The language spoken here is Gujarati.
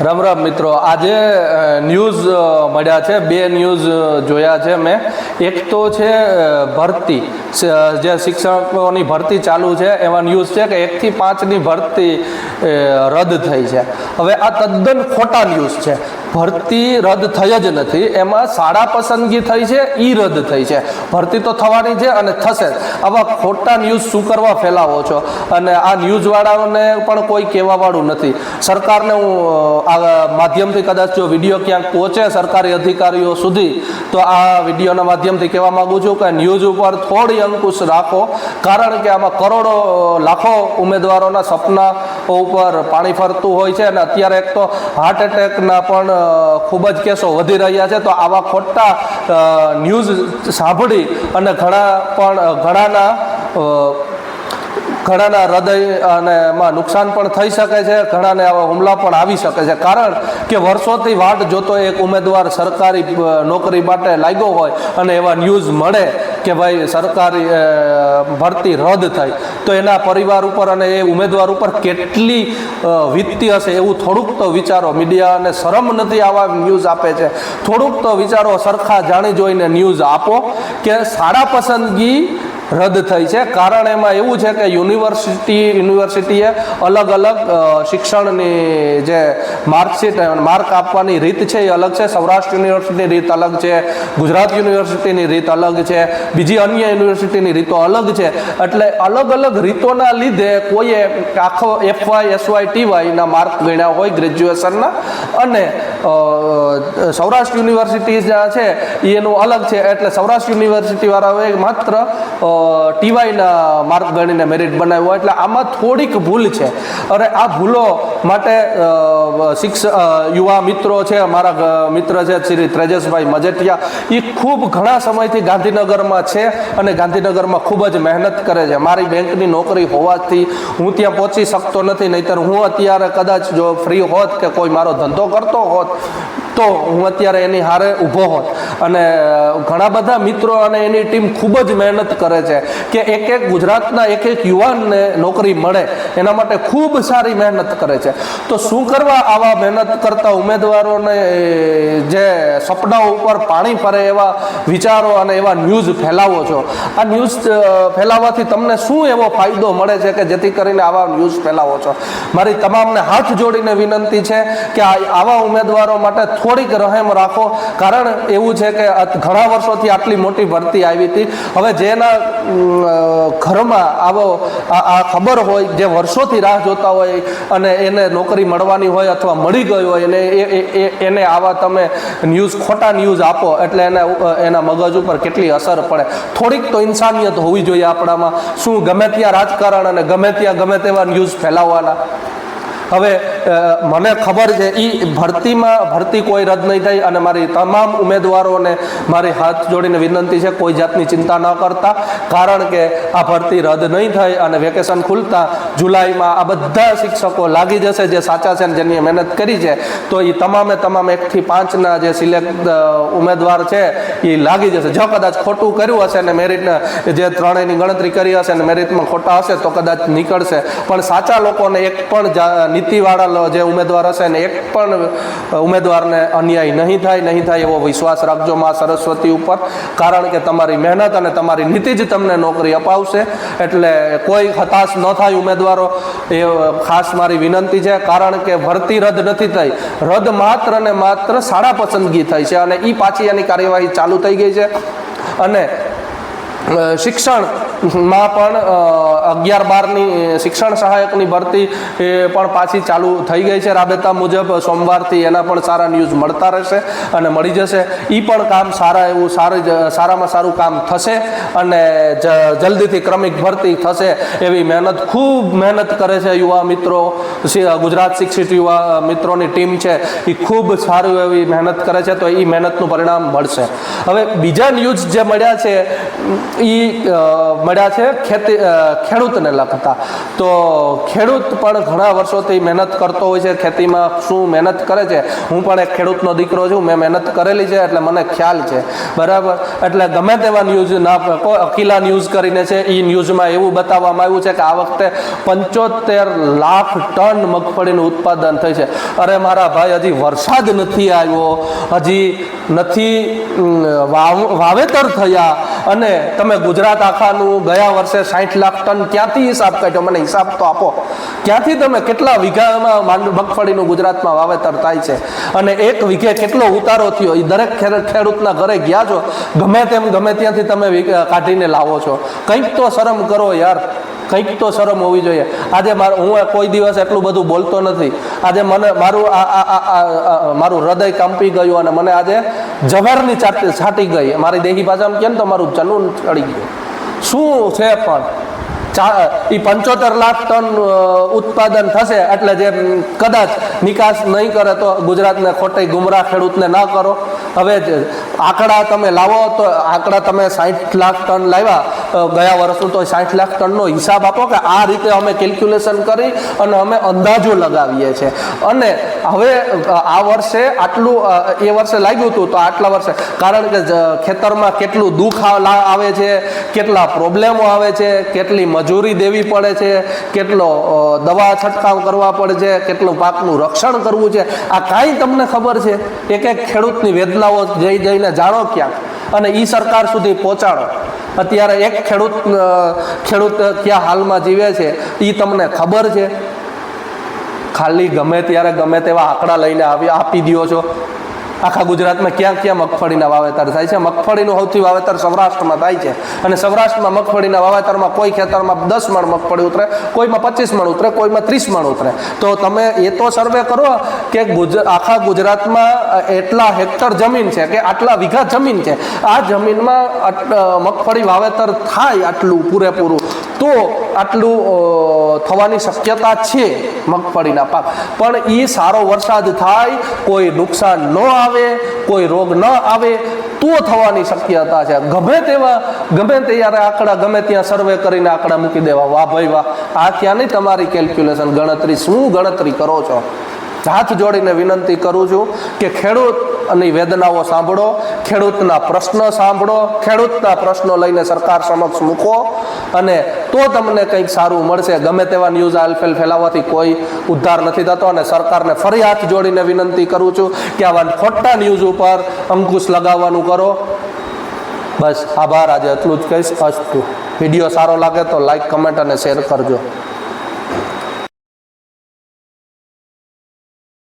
રામ રામ મિત્રો. આજે ન્યૂઝ મળ્યા છે. બે ન્યૂઝ જોયા છે મેં એક તો છે ભરતી. જે શિક્ષકોની ભરતી ચાલુ છે, એવા ન્યૂઝ છે કે એકથી પાંચની ભરતી રદ થઈ છે. હવે આ તદ્દન ખોટા ન્યૂઝ છે. ભરતી રદ થઈ જ નથી, એમાં શાળા પસંદગી થઈ છે એ રદ થઈ છે. ભરતી તો થવાની છે અને થશે. આવા ખોટા ન્યૂઝ શું કરવા ફેલાવો છો? અને આ ન્યૂઝવાળાઓને પણ કોઈ કહેવાવાળું નથી. સરકારને હું આ માધ્યમથી કદાચ જો વીડિયો ક્યાંક પહોંચે સરકારી અધિકારીઓ સુધી, તો આ વિડીયોના માધ્યમથી કહેવા માંગુ છું કે ન્યૂઝ ઉપર થોડી અંકુશ રાખો. કારણ કે આમાં કરોડો, લાખો ઉમેદવારોના સપના ઉપર પાણી ફરતું હોય છે અને અત્યારે એક તો હાર્ટ એટેકના પણ ખૂબ જ કેસો વધી રહ્યા છે. તો આવા ખોટા ન્યૂઝ સાંભળી અને ઘણા પણ ઘણાના ઘણાના હૃદય અને એમાં નુકસાન પણ થઈ શકે છે, ઘણાને આવા હુમલા પણ આવી શકે છે. કારણ કે વર્ષોથી વાટ જોતો એક ઉમેદવાર સરકારી નોકરી માટે લાગ્યો હોય અને એવા ન્યૂઝ મળે કે ભાઈ સરકારી ભરતી રદ થઈ. તો એના પરિવાર ઉપર અને એ ઉમેદવાર ઉપર કેટલી વિત્તી હશે એવું થોડુંક તો વિચારો. મીડિયાને શરમ નથી આવા ન્યૂઝ આપે છે. થોડુંક તો વિચારો, સરખા જાણી જોઈને ન્યૂઝ આપો કે સારા પસંદગી રદ થઈ છે. કારણ એમાં એવું છે કે યુનિવર્સિટી, યુનિવર્સિટીએ અલગ અલગ શિક્ષણની જે માર્કશીટ માર્ક આપવાની રીત છે એ અલગ છે. સૌરાષ્ટ્ર યુનિવર્સિટીની રીત અલગ છે. ગુજરાત યુનિવર્સિટીની રીત અલગ છે. બીજી અન્ય યુનિવર્સિટીની રીતો અલગ છે. એટલે અલગ અલગ રીતોના લીધે કોઈએ આખો એફવાય એસવાય ટીવાયના માર્ક ગણ્યા હોય ગ્રેજ્યુએશનના. અને સૌરાષ્ટ્ર યુનિવર્સિટી જ્યાં છે એનું અલગ છે. એટલે સૌરાષ્ટ્ર યુનિવર્સિટી વાળાઓએ માત્ર ટીવાયના માર્ક ગણીને મેરિટ બનાવ્યો એટલે આમાં થોડીક ભૂલ છે. અને આ ભૂલો માટે શિક્ષક શિક્ષ યુવા મિત્રો છે મારા મિત્ર છે, શ્રી ત્રેજસભાઈ મજેટિયા એ ખૂબ ઘણા સમયથી ગાંધીનગરમાં છે અને ગાંધીનગરમાં ખૂબ જ મહેનત કરે છે. મારી બેંકની નોકરી હોવાથી હું ત્યાં પહોંચી શકતો નથી, નહીતર હું અત્યારે કદાચ જો ફ્રી હોત કે કોઈ મારો ધંધો કરતો હોત તો હું અત્યારે એની હારે ઊભો હોત. અને ઘણા બધા મિત્રો અને એની ટીમ ખૂબ જ મહેનત કરે છે કે એક એક ગુજરાતના એક એક યુવાનને નોકરી મળે, એના માટે ખૂબ સારી મહેનત કરે છે. તો શું કરવા આવા મહેનત કરતા ઉમેદવારોને જે સપનાઓ ઉપર પાણી ફરે એવા વિચારો અને એવા ન્યૂઝ ફેલાવો છો? આ ન્યૂઝ ફેલાવવાથી તમને શું એવો ફાયદો મળે છે કે જેથી કરીને આવા ન્યૂઝ ફેલાવો છો? મારી તમામને હાથ જોડીને વિનંતી છે કે આવા ઉમેદવારો માટે થોડીક રહેમ રાખો. કારણ એવું છે કે ઘણા વર્ષોથી આટલી મોટી ભરતી આવી હતી. હવે જેના ઘરમાં આવો, આ ખબર હોય, જે વર્ષોથી રાહ જોતા હોય અને એને નોકરી મળવાની હોય અથવા મળી ગઈ હોય, એને એને આવા તમે ન્યૂઝ, ખોટા ન્યૂઝ આપો, એટલે એને એના મગજ ઉપર કેટલી અસર પડે. થોડીક તો ઇન્સાનિયત હોવી જોઈએ આપણામાં. શું ગમે ત્યાં રાજકારણ અને ગમે ત્યાં ગમે તેવા ન્યૂઝ ફેલાવવાના. હવે મને ખબર છે એ ભરતીમાં, ભરતી કોઈ રદ નહીં થઈ અને મારી તમામ ઉમેદવારોને મારી હાથ જોડીને વિનંતી છે, કોઈ જાતની ચિંતા ન કરતા. કારણ કે આ ભરતી રદ નહીં થઈ અને વેકેશન ખુલતા જુલાઈમાં આ બધા શિક્ષકો લાગી જશે જે સાચા છે અને જેની મહેનત કરી છે, તો એ તમામે તમામ એકથી પાંચના જે સિલેક્ટ ઉમેદવાર છે એ લાગી જશે. જો કદાચ ખોટું કર્યું હશે અને મેરિટને જે ત્રણેયની ગણતરી કરી હશે અને મેરિટમાં ખોટા હશે, તો કદાચ નીકળશે. પણ સાચા લોકોને એક પણ નીતિવાળા જે ઉમેદવાર હશે ને, એક પણ ઉમેદવારને અન્યાય નહીં થાય નહીં થાય એવો વિશ્વાસ રાખજો મા સરસ્વતી ઉપર. કારણ કે તમારી મહેનત અને તમારી નીતિ જ તમને નોકરી અપાવશે. એટલે કોઈ હતાશ ન થાય ઉમેદવારો. એ ખાસ મારી વિનંતી છે, કારણ કે ભરતી રદ નથી થઈ. રદ માત્ર ને માત્ર શાળા પસંદગી થઈ છે અને એ પાછી એની કાર્યવાહી ચાલુ થઈ ગઈ છે. અને શિક્ષણમાં પણ અગિયાર બારની શિક્ષણ સહાયકની ભરતી એ પણ પાછી ચાલુ થઈ ગઈ છે. રાબેતા મુજબ સોમવારથી એના પણ સારા ન્યૂઝ મળતા રહેશે અને મળી જશે. એ પણ કામ સારા એવું સારું સારામાં સારું કામ થશે અને જલ્દીથી ક્રમિક ભરતી થશે એવી મહેનત, ખૂબ મહેનત કરે છે યુવા મિત્રો ગુજરાત શિક્ષિત યુવા મિત્રોની ટીમ છે એ ખૂબ સારું એવી મહેનત કરે છે તો એ મહેનતનું પરિણામ મળશે. હવે બીજા ન્યૂઝ જે મળ્યા છે એ મળ્યા છે ખેતી ખેડૂતને લગતા. તો ખેડૂત પણ ઘણા વર્ષોથી મહેનત કરતો હોય છે, ખેતીમાં શું મહેનત કરે છે? હું પણ એક ખેડૂતનો દીકરો છું, મેં મહેનત કરેલી છે, એટલે મને ખ્યાલ છે. બરાબર? એટલે ગમે તેવા ન્યૂઝ, ના અકીલા ન્યૂઝ કરીને છે એ ન્યૂઝમાં એવું બતાવવામાં આવ્યું છે કે આ વખતે પંચોતેર લાખ ટન મગફળીનું ઉત્પાદન થઈ છે. અરે મારા ભાઈ, હજી વરસાદ નથી આવ્યો, હજી નથી વાવ- વાવેતર થયા. અને તમે ગુજરાત આખાનું ગયા વર્ષે સાઠ લાખ ટન ક્યાંથી હિસાબ કાઢ્યો? મને હિસાબ તો આપો. ક્યાંથી તમે કેટલા વીઘામાં માંડ, મગફળીનું ગુજરાતમાં વાવેતર થાય છે? અને એક વીઘે કેટલો ઉતારો થયો? એ દરેક ખેડ- ખેડૂતના ઘરે ગયા છો? ગમે તેમ ગમે ત્યાંથી તમે કાઢીને લાવો છો. કંઈક તો શરમ કરો યાર. કંઈક તો શરમ હોવી જોઈએ. આજે મારું, હું કોઈ દિવસ એટલું બધું બોલતો નથી. આજે મને, મારું આ- મારું હૃદય કંપી ગયું અને મને આજે જવારની ચાટી છાટી ગઈ. મારી દેહી ભાષામાં કેમ તો મારું જનૂન ચડી ગયું? શું છે પણ? એ પંચોતેર લાખ ટન ઉત્પાદન થશે એટલે જે કદાચ નિકાસ નહીં કરે તો ગુજરાતને ખોટી ગુમરાહ ખેડૂતને ના કરો. હવે આંકડા તમે લાવો તો આંકડા તમે સાઠ લાખ ટન લાવ્યા. ગયા વર્ષનું તો સાઠ લાખ ટનનો હિસાબ આપો કે આ રીતે અમે કેલ્ક્યુલેશન કરી અને અમે અંદાજો લગાવીએ છીએ. અને હવે આ વર્ષે આટલું એ વર્ષે લાગ્યું હતું તો આટલા વર્ષે, કારણ કે ખેતરમાં કેટલું દુઃખ આવે છે, કેટલા પ્રોબ્લેમો આવે છે, કેટલી મજૂરી દેવી પડે છે, કેટલો દવા છંટકાવ કરવા પડે છે, કેટલું પાકનું રક્ષણ કરવું છે, આ કાંઈ તમને ખબર છે? એક એક ખેડૂતની વેદનાઓ જઈ જઈને જાણો ક્યાંક. અને એ સરકાર સુધી પહોંચાડો. અત્યારે એક ખેડૂત ખેડૂત ક્યાં હાલમાં જીવે છે. એ તમને ખબર છે? ખાલી ગમે ત્યારે ગમે તેવા આંકડા લઈને આવી આપી દો છો. આખા ગુજરાતમાં ક્યાં ક્યાં મગફળીના વાવેતર થાય છે? મગફળીનું સૌથી વાવેતર સૌરાષ્ટ્રમાં થાય છે. અને સૌરાષ્ટ્રમાં મગફળીના વાવેતરમાં કોઈ ખેતરમાં દસ મણ મગફળી ઉતરે, કોઈમાં પચીસ મણ ઉતરે, કોઈમાં ત્રીસ મણ ઉતરે. તો તમે એ તો સર્વે કરો કે આખા ગુજરાતમાં એટલા હેક્ટર જમીન છે કે આટલા વીઘા જમીન છે. આ જમીનમાં મગફળી વાવેતર થાય આટલું પૂરેપૂરું. તો આટલું થવાની શક્યતા છે મગફળીના પાક. પણ એ સારો વરસાદ થાય, કોઈ નુકસાન ન આવે, કોઈ રોગ ન આવે, તો થવાની શક્યતા છે. ગમે તેવા, ગમે ત્યારે આંકડા, ગમે ત્યાં સર્વે કરીને આંકડા મૂકી દેવા. વાહ ભાઈ વાહ. આ ત્યાં નહીં તમારી કેલ્ક્યુલેશન ગણતરી શું ગણતરી કરો છો? હાથ જોડીને વિનંતી કરું છું કે ખેડૂતની વેદનાઓ સાંભળો, ખેડૂતના પ્રશ્ન સાંભળો, ખેડૂતના પ્રશ્નો લઈને સરકાર સમક્ષ મૂકો અને તો તમને કંઈક સારું મળશે. ગમે તેવા ન્યૂઝ આલફેલ ફેલાવવાથી કોઈ ઉદ્ધાર નથી થતો અને સરકારને ફરી હાથ જોડીને વિનંતી કરું છું કે આવા ખોટા ન્યૂઝ ઉપર અંકુશ લગાવવાનું કરો. બસ, આભાર. આજે એટલું જ કહીશ. અસ્તુ. વીડિયો સારો લાગે તો લાઈક કમેન્ટ અને શેર કરજો.